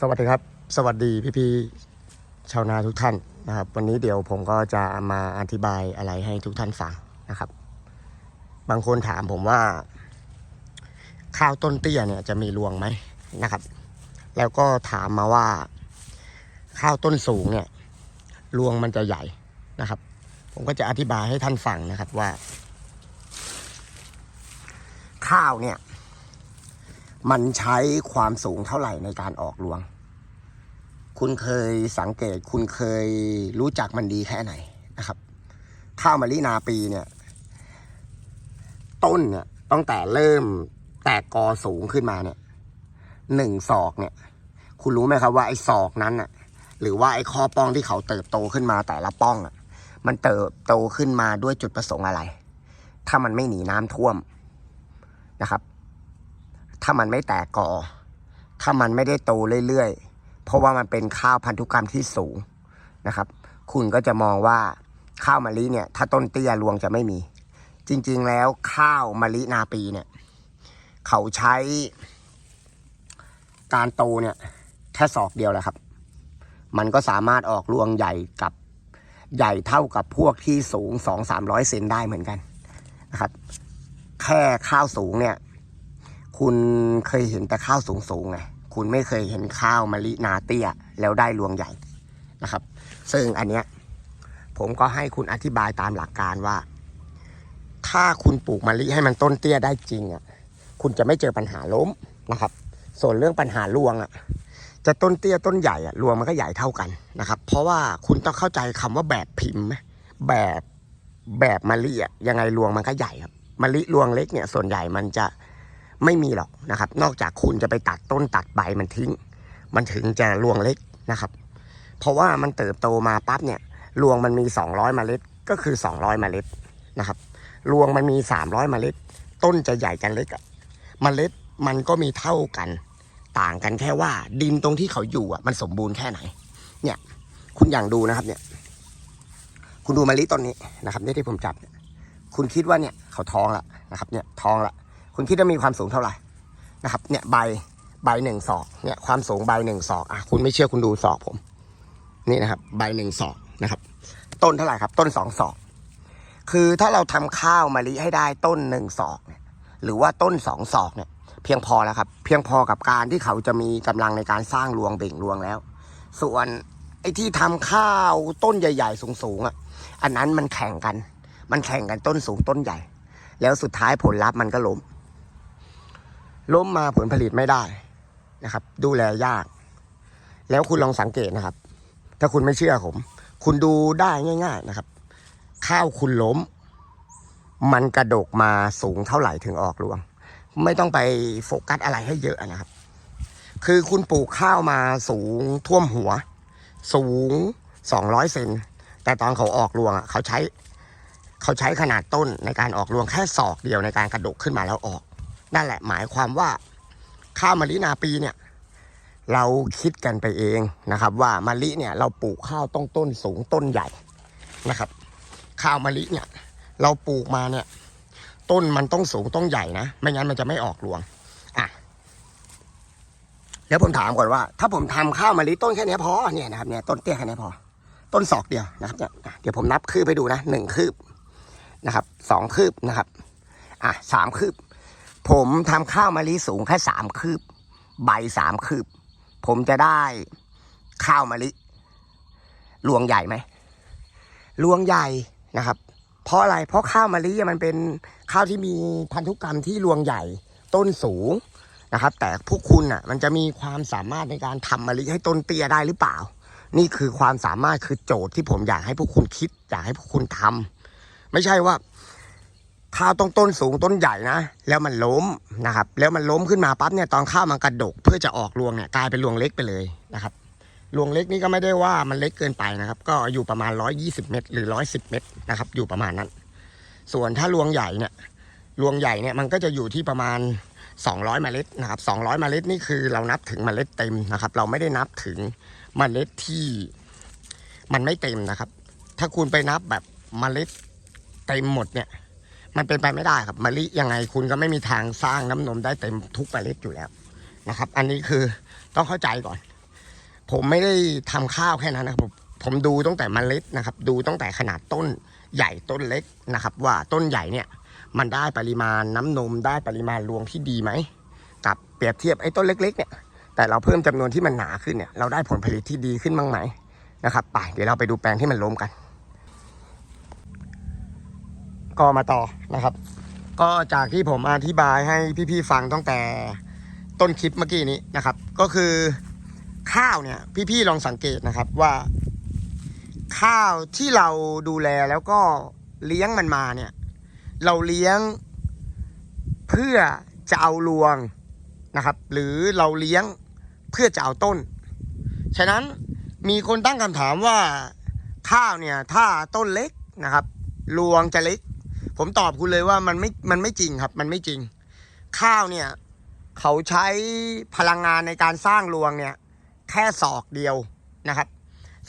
สวัสดีครับ สวัสดีพี่ๆชาวนาทุกท่านนะครับ วันนี้เดี๋ยวผมก็จะมาอธิบายอะไรให้ทุกท่านฟังนะครับ บางคนถามผมว่า ข้าวต้นเตี้ยเนี่ยจะมีรวงไหมนะครับ แล้วก็ถามมาว่า ข้าวต้นสูงเนี่ยรวงมันจะใหญ่นะครับ ผมก็จะอธิบายให้ท่านฟังนะครับว่า ข้าวเนี่ย มันใช้ความสูงเท่าไหร่ในการออกรวง คุณเคยสังเกต คุณเคยรู้จักมันดีแค่ไหนนะครับ ข้าวมะลินาปีเนี่ย ต้นเนี่ยตั้งแต่เริ่มแตกกอสูงขึ้นมาเนี่ยหนึ่งศอกเนี่ย คุณรู้ไหมครับว่าไอ้ศอกนั้นน่ะหรือว่าไอ้ข้อป้องที่เขาเติบโตขึ้นมาแต่ละป้องอะมันเติบโตขึ้นมาด้วยจุดประสงค์อะไร ถ้ามันไม่หนีน้ำท่วมนะครับ ถ้ามันไม่แตกกอ ถ้ามันไม่ได้โตเรื่อยๆ เพราะว่ามันเป็นข้าวพันธุกรรมที่สูงนะครับ คุณก็จะมองว่าข้าวมะลิเนี่ย ถ้าต้นเตี้ยรวงจะไม่มี จริงๆแล้วข้าวมะลินาปีเนี่ย เขาใช้การโตเนี่ยแค่ศอกเดียวแหละครับ มันก็สามารถออกรวงใหญ่กับใหญ่เท่ากับพวกที่สูงสองสามร้อยเซนได้เหมือนกันนะครับ แค่ข้าวสูงเนี่ย คุณเคยเห็นแต่ข้าวสูงๆไงคุณไม่เคยเห็นข้าวมะลินาเตี้ยแล้วได้รวงใหญ่นะครับ ซึ่งอันเนี้ยผมก็ให้คุณอธิบายตามหลักการว่า ถ้าคุณปลูกมะลิให้มันต้นเตี้ยได้จริงอะคุณจะไม่เจอปัญหาล้มนะครับ ส่วนเรื่องปัญหารวงอะจะต้นเตี้ยต้นใหญ่อะรวงมันก็ใหญ่เท่ากันนะครับ เพราะว่าคุณต้องเข้าใจคำว่าแบบพิมพ์ไหมแบบแบบมะลิอะยังไงรวงมันก็ใหญ่ครับมะลิรวงเล็กเนี่ยส่วนใหญ่มันจะ ไม่มีหรอกนะครับ นอกจากคุณจะไปตัดต้นตัดใบมันทิ้ง มันถึงจะรวงเล็กนะครับ เพราะว่ามันเติบโตมาปั๊บเนี่ยรวงมันมี 200 เมล็ดก็คือ 200 เมล็ดนะครับรวงมันมี 300 เมล็ด ต้นจะใหญ่กันเล็กอะเมล็ดมันก็มีเท่ากัน ต่างกันแค่ว่าดินตรงที่เขาอยู่อะมันสมบูรณ์แค่ไหน เนี่ย คุณอย่างดูนะครับเนี่ย คุณดูมะลิต้นนี้นะครับเนี่ยที่ผมจับเนี่ยคุณคิดว่าเนี่ยเขาท้องละนะครับ เนี่ยท้องละ คุณคิดว่ามีความสูงเท่าไหร่นะครับ เนี่ยใบใบหนึ่งศอกเนี่ยความสูงใบหนึ่งศอกอะคุณไม่เชื่อคุณดูศอกผม นี่นะครับ ใบหนึ่งศอกนะครับ ต้นเท่าไหร่ครับ ต้นสองศอก คือถ้าเราทำข้าวมะลิให้ได้ต้นหนึ่งศอกเนี่ยหรือว่าต้นสองศอกเนี่ย เพียงพอแล้วครับ เพียงพอกับการที่เขาจะมีกำลังในการสร้างรวงเบ่งรวงแล้ว ส่วนไอ้ที่ทำข้าวต้นใหญ่ ๆ สูงๆอะอันนั้นมันแข่งกัน มันแข่งกันต้นสูงต้นใหญ่ แล้วสุดท้ายผลลัพธ์มันก็ล้ม ล้มมาผลผลิตไม่ได้นะครับ ดูแลยาก แล้วคุณลองสังเกตนะครับ ถ้าคุณไม่เชื่อผม คุณดูได้ง่าย ๆนะครับ ข้าวคุณล้ม มันกระดกมาสูงเท่าไหร่ถึงออกรวง ไม่ต้องไปโฟกัสอะไรให้เยอะนะครับ คือคุณปลูกข้าวมาสูงท่วมหัว สูงสองร้อยเซนแต่ตอนเขาออกรวงอะเขาใช้ เขาใช้ขนาดต้นในการออกรวงแค่ศอกเดียวในการกระดกขึ้นมาแล้วออก นั่นแหละหมายความว่าข้าวมะลินาปีเนี่ยเราคิดกันไปเองนะครับว่ามะลิเนี่ยเราปลูกข้าวต้องต้นสูงต้นใหญ่นะครับ ข้าวมะลิเนี่ยเราปลูกมาเนี่ยต้นมันต้องสูงต้องใหญ่นะไม่งั้นมันจะไม่ออกรวงอะเดี๋ยวผมถามก่อนว่า ถ้าผมทำข้าวมะลิต้นแค่นี้พอเนี่ยนะครับเนี่ยต้นเตี้ยแค่นี้พอ ต้นศอกเดียวนะครับเนี่ยเดี๋ยวผมนับคืบไปดูนะหนึ่งคืบนะครับสองคืบนะครับอะสามคืบ ผมทำข้าวมะลิสูงแค่สามคืบ ใบสามคืบ ผมจะได้ข้าวมะลิรวงใหญ่ไหมรวงใหญ่นะครับ เพราะอะไรเพราะข้าวมะลิมันเป็นข้าวที่มีพันธุกรรมที่รวงใหญ่ ต้นสูงนะครับ แต่พวกคุณอะ มันจะมีความสามารถในการทำมะลิให้ต้นเตี้ยได้หรือเปล่า นี่คือความสามารถคือโจทย์ที่ผมอยากให้พวกคุณคิด อยากให้พวกคุณทำไม่ใช่ว่า ข้าวต้องต้นสูงต้นใหญ่นะ แล้วมันล้มนะครับ แล้วมันล้มขึ้นมาปั๊บเนี่ยตอนข้าวมันกระดก เพื่อจะออกรวงเนี่ยกลายเป็นรวงเล็กไปเลยนะครับรวงเล็กนี่ก็ไม่ได้ว่ามันเล็กเกินไปนะครับ ก็อยู่ประมาณ 120 เมตร หรือ 110 เมตรนะครับ อยู่ประมาณนั้น ส่วนถ้ารวงใหญ่เนี่ยรวงใหญ่เนี่ยมันก็จะอยู่ที่ประมาณ 200เมล็ดนะครับ200เมล็ดนี่คือเรานับถึงเมล็ดเต็มนะครับ เราไม่ได้นับถึงเมล็ดที่มันไม่เต็มนะครับ ถ้าคุณไปนับแบบเมล็ดเต็มหมดเนี่ย มันเป็นไปไม่ได้ครับมะลิยังไงคุณก็ไม่มีทางสร้างน้ำนมได้เต็มทุกเมล็ดอยู่แล้วนะครับ อันนี้คือต้องเข้าใจก่อน ผมไม่ได้ทำข้าวแค่นั้นนะครับผมผมดูตั้งแต่มเมล็ดนะครับ ดูตั้งแต่ขนาดต้นใหญ่ต้นเล็กนะครับ ว่าต้นใหญ่เนี่ย มันได้ปริมาณน้ำนมได้ปริมาณรวงที่ดีไหมกับเปรียบเทียบไอ้ต้นเล็ก ๆ เนี่ย แต่เราเพิ่มจำนวนที่มันหนาขึ้นเนี่ยเราได้ผลผลิตที่ดีขึ้นบ้างไหมนะครับไปเดี๋ยวเราไปดูแปลงที่มันล้มกัน ก็มาต่อนะครับ ก็จากที่ผมอธิบายให้พี่ๆฟังตั้งแต่ต้นคลิปเมื่อกี้นี้นะครับ ก็คือข้าวเนี่ยพี่ๆลองสังเกตนะครับว่า ข้าวที่เราดูแลแล้วก็เลี้ยงมันมาเนี่ย เราเลี้ยงเพื่อจะเอารวงนะครับ หรือเราเลี้ยงเพื่อจะเอาต้น ฉะนั้นมีคนตั้งคำถามว่าข้าวเนี่ยถ้าต้นเล็กนะครับรวงจะเล็ก ผมตอบคุณเลยว่ามันไม่มันไม่จริงครับ มันไม่จริง ข้าวเนี่ย เขาใช้พลังงานในการสร้างรวงเนี่ย แค่ศอกเดียวนะครับ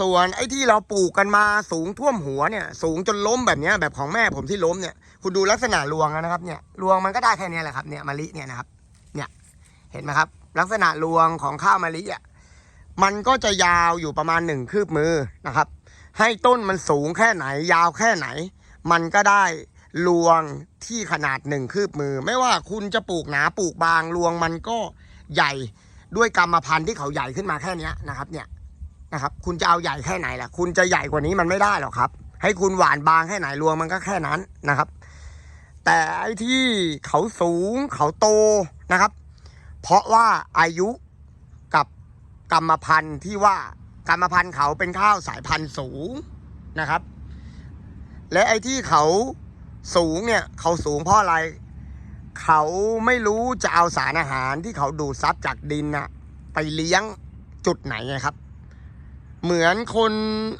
ส่วนไอ้ที่เราปลูกกันมาสูงท่วมหัวเนี่ย สูงจนล้มแบบนี้แบบของแม่ผมที่ล้มเนี่ยคุณดูลักษณะรวงนะครับเนี่ยรวงมันก็ได้แค่นี้แหละครับเนี่ยมะลิเนี่ยนะครับ เนี่ยเห็นไหมครับ ลักษณะรวงของข้าวมะลิอะมันก็จะยาวอยู่ประมาณหนึ่งคืบมือนะครับ ให้ต้นมันสูงแค่ไหน ยาวแค่ไหน มันก็ได้ รวงที่ขนาดหนึ่งคืบมือ ไม่ว่าคุณจะปลูกหนาปลูกบางรวงมันก็ใหญ่ด้วยกรรมพันธุ์ที่เขาใหญ่ขึ้นมาแค่นี้นะครับ เนี่ยนะครับ คุณจะเอาใหญ่แค่ไหนล่ะ คุณจะใหญ่กว่านี้มันไม่ได้หรอกครับ ให้คุณหวานบางแค่ไหนรวงมันก็แค่นั้นนะครับ แต่ไอ้ที่เขาสูงเขาโตนะครับ เพราะว่าอายุกับกรรมพันธุ์ที่ว่ากรรมพันธุ์เขาเป็นข้าวสายพันธุ์สูงนะครับ และไอ้ที่เขา สูงเนี่ยเขาสูงเพราะอะไร เขาไม่รู้จะเอาสารอาหารที่เขาดูดซับจากดินน่ะไปเลี้ยงจุดไหนไงครับ เหมือนคน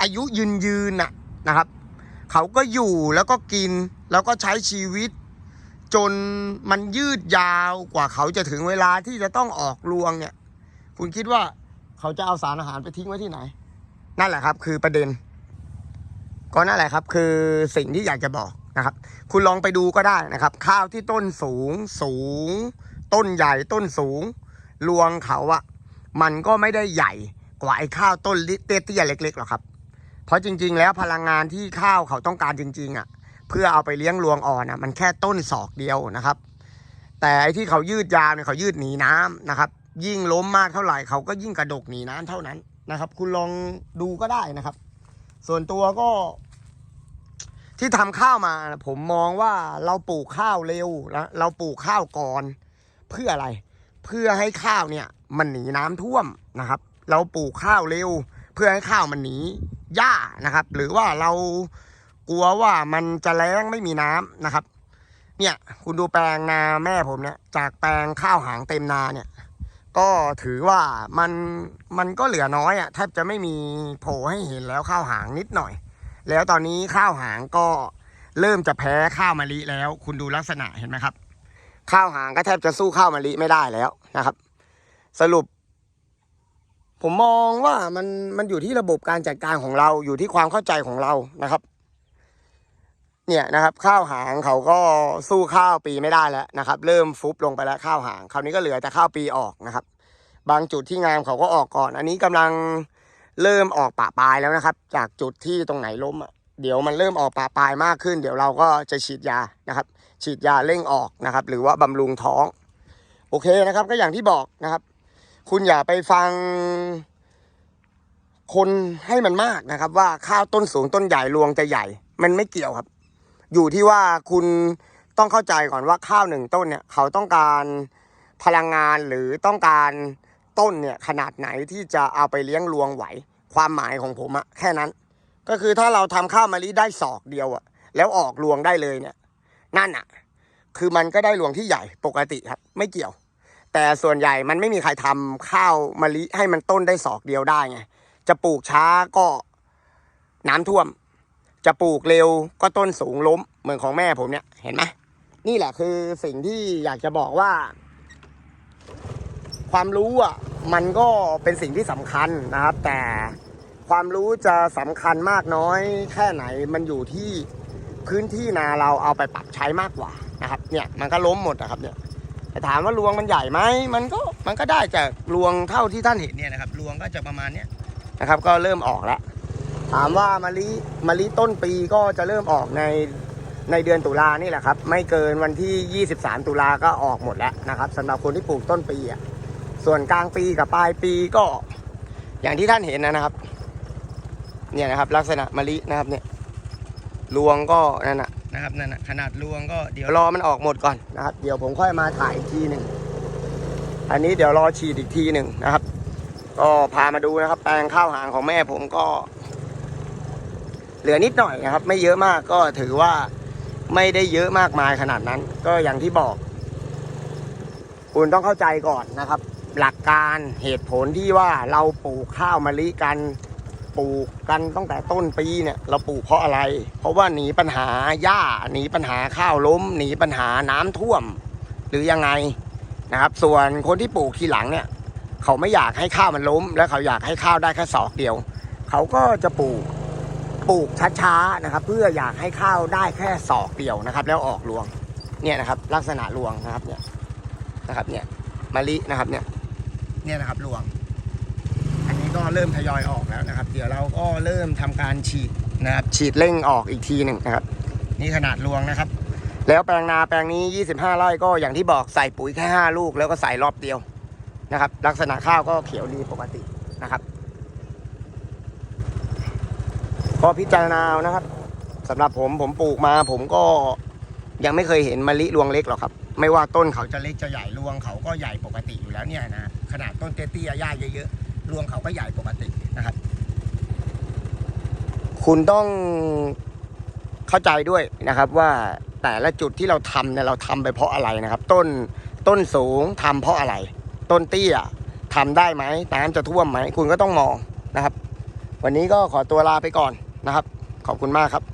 อายุยืนยืนน่ะนะครับ เขาก็อยู่แล้วก็กินแล้วก็ใช้ชีวิต จนมันยืดยาวกว่าเขาจะถึงเวลาที่จะต้องออกรวงเนี่ย คุณคิดว่าเขาจะเอาสารอาหารไปทิ้งไว้ที่ไหน นั่นแหละครับ คือประเด็น ก็นั่นแหละครับ คือสิ่งที่อยากจะบอก นะครับ คุณลองไปดูก็ได้นะครับ ข้าวที่ต้นสูงสูง ต้นใหญ่ต้นสูงรวงเขาอะมันก็ไม่ได้ใหญ่กว่าไอ้ข้าวต้นเตี้ยๆเล็กๆหรอกครับ เพราะจริง ๆ แล้วพลังงานที่ข้าวเขาต้องการจริง ๆอะเพื่อเอาไปเลี้ยงรวงอ่อนอะมันแค่ต้นศอกเดียวนะครับ แต่ไอ้ที่เขายืดยาวเนี่ยเขายืดหนีน้ำนะครับ ยิ่งล้มมากเท่าไหร่เขาก็ยิ่งกระดกหนีน้ำเท่านั้นนะครับ คุณลองดูก็ได้นะครับ ส่วนตัวก็ ที่ทำข้าวมาผมมองว่าเราปลูกข้าวเร็วนะเราปลูกข้าวก่อน เพื่ออะไร เพื่อให้ข้าวเนี่ยมันหนีน้ำท่วมนะครับ เราปลูกข้าวเร็ว เพื่อให้ข้าวมันหนีหญ้านะครับ หรือว่าเรากลัวว่ามันจะแล้งไม่มีน้ำนะครับ เนี่ยคุณดูแปลงนาแม่ผมเนี่ยจากแปลงข้าวหางเต็มนาเนี่ย ก็ถือว่ามันมันก็เหลือน้อยอะ่ะแทบจะไม่มีโผล่ให้เห็นแล้วข้าวหางนิดหน่อย แล้วตอนนี้ข้าวหางก็เริ่มจะแพ้ข้าวมะลิแล้ว คุณดูลักษณะเห็นไหมครับ ข้าวหางก็แทบจะสู้ข้าวมะลิไม่ได้แล้วนะครับ สรุป ผมมองว่ามันมันอยู่ที่ระบบการจัดการของเราอยู่ที่ความเข้าใจของเรานะครับ เนี่ยนะครับ ข้าวหางเขาก็สู้ข้าวปีไม่ได้แล้วนะครับ เริ่มฟุบลงไปแล้วข้าวหางคราวนี้ก็เหลือแต่ข้าวปีออกนะครับ บางจุดที่งามเขาก็ออกก่อน อันนี้กำลัง เริ่มออกปะปลายแล้วนะครับ จากจุดที่ตรงไหนล้มอะเดี๋ยวมันเริ่มออกปะปลายมากขึ้น เดี๋ยวเราก็จะฉีดยานะครับ ฉีดยาเร่งออกนะครับ หรือว่าบำรุงท้อง โอเคนะครับ ก็อย่างที่บอกนะครับ คุณอย่าไปฟังคนให้มันมากนะครับ ว่าข้าวต้นสูงต้นใหญ่รวงจะใหญ่ มันไม่เกี่ยวครับ อยู่ที่ว่าคุณต้องเข้าใจก่อนว่าข้าวหนึ่งต้นเนี่ย เขาต้องการพลังงานหรือต้องการ ต้นเนี่ยขนาดไหนที่จะเอาไปเลี้ยงรวงไหว ความหมายของผมอะแค่นั้น ก็คือถ้าเราทำข้าวมะลิได้ศอกเดียวอะแล้วออกรวงได้เลยเนี่ย นั่นอะคือมันก็ได้รวงที่ใหญ่ปกติครับ ไม่เกี่ยว แต่ส่วนใหญ่มันไม่มีใครทำข้าวมะลิให้มันต้นได้ศอกเดียวได้ไงจะปลูกช้าก็น้ำท่วม จะปลูกเร็วก็ต้นสูงล้ม เหมือนของแม่ผมเนี่ยเห็นไหมนี่แหละคือสิ่งที่อยากจะบอกว่า ความรู้อะมันก็เป็นสิ่งที่สำคัญนะครับ แต่ความรู้จะสำคัญมากน้อยแค่ไหนมันอยู่ที่พื้นที่นาเราเอาไปปรับใช้มากกว่านะครับเนี่ยมันก็ล้มหมดนะครับเนี่ยแต่ถามว่ารวงมันใหญ่ไหมมันก็มันก็ได้จากรวงเท่าที่ท่านเห็นเนี่ยนะครับรวงก็จะประมาณเนี้ยนะครับ ก็เริ่มออกแล้วถามว่ามะลิมะลิต้นปีก็จะเริ่มออกในในเดือนตุลานี่แหละครับ ไม่เกินวันที่ 23 ตุลาก็ออกหมดแล้วนะครับสำหรับคนที่ปลูกต้นปีอะ ส่วนกลางปีกับปลายปีก็อย่างที่ท่านเห็นนะครับ เนี่ยนะครับ ลักษณะมะลินะครับเนี่ยรวงก็นั่นนะนะครับนั่นนะขนาดรวงก็เดี๋ยวรอมันออกหมดก่อนนะครับ เดี๋ยวผมค่อยมาถ่ายอีกทีหนึ่งอันนี้เดี๋ยวรอฉีดอีกทีหนึ่งนะครับ ก็พามาดูนะครับ แปลงข้าวหางของแม่ผมก็ เหลือนิดหน่อยนะครับ ไม่เยอะมากก็ถือว่าไม่ได้เยอะมากมายขนาดนั้น ก็อย่างที่บอก คุณต้องเข้าใจก่อนนะครับ หลักการเหตุผลที่ว่าเราปลูกข้าวมะลิกันปลูกกันตั้งแต่ต้นปีเนี่ยเราปลูกเพราะอะไร เพราะว่าหนีปัญหาหญ้าหนีปัญหาข้าวล้ม หนีปัญหาน้ำท่วม หรือยังไงนะครับ ส่วนคนที่ปลูกทีหลังเนี่ยเขาไม่อยากให้ข้าวมันล้ม และเขาอยากให้ข้าวได้แค่ศอกเดียว เขาก็จะปลูกปลูกช้าๆนะครับ เพื่ออยากให้ข้าวได้แค่ศอกเดียวนะครับ แล้วออกรวงเนี่ยนะครับ ลักษณะรวงนะครับเนี่ยนะครับเนี่ยมะลินะครับเนี่ย เนี่ยนะครับรวง อันนี้ก็เริ่มทยอยออกแล้วนะครับ เดี๋ยวเราก็เริ่มทำการฉีดนะครับฉีดเร่งออกอีกทีหนึ่งนะครับ นี่ขนาดรวงนะครับ แล้วแปลงนาแปลงนี้ 25 ไร่ก็อย่างที่บอกใส่ปุ๋ยแค่5ลูกแล้วก็ใส่รอบเดียวนะครับ ลักษณะข้าวก็เขียวดีปกตินะครับก็พิจารณาเอานะครับสำหรับผมผมปลูกมาผมก็ยังไม่เคยเห็นมะลิรวงเล็กหรอกครับ ไม่ว่าต้นเขาจะเล็กจะใหญ่รวงเขาก็ใหญ่ปกติอยู่แล้วเนี่ยนะขนาดต้นเตี้ยๆหญ้าเยอะๆรวงเขาก็ใหญ่ปกตินะครับ คุณต้องเข้าใจด้วยนะครับว่าแต่ละจุดที่เราทำเนี่ยเราทำไปเพราะอะไรนะครับ ต้นต้นสูงทำเพราะอะไร ต้นเตี้ยทำได้ไหมน้ำจะท่วมไหมคุณก็ต้องมองนะครับ วันนี้ก็ขอตัวลาไปก่อนนะครับ ขอบคุณมากครับ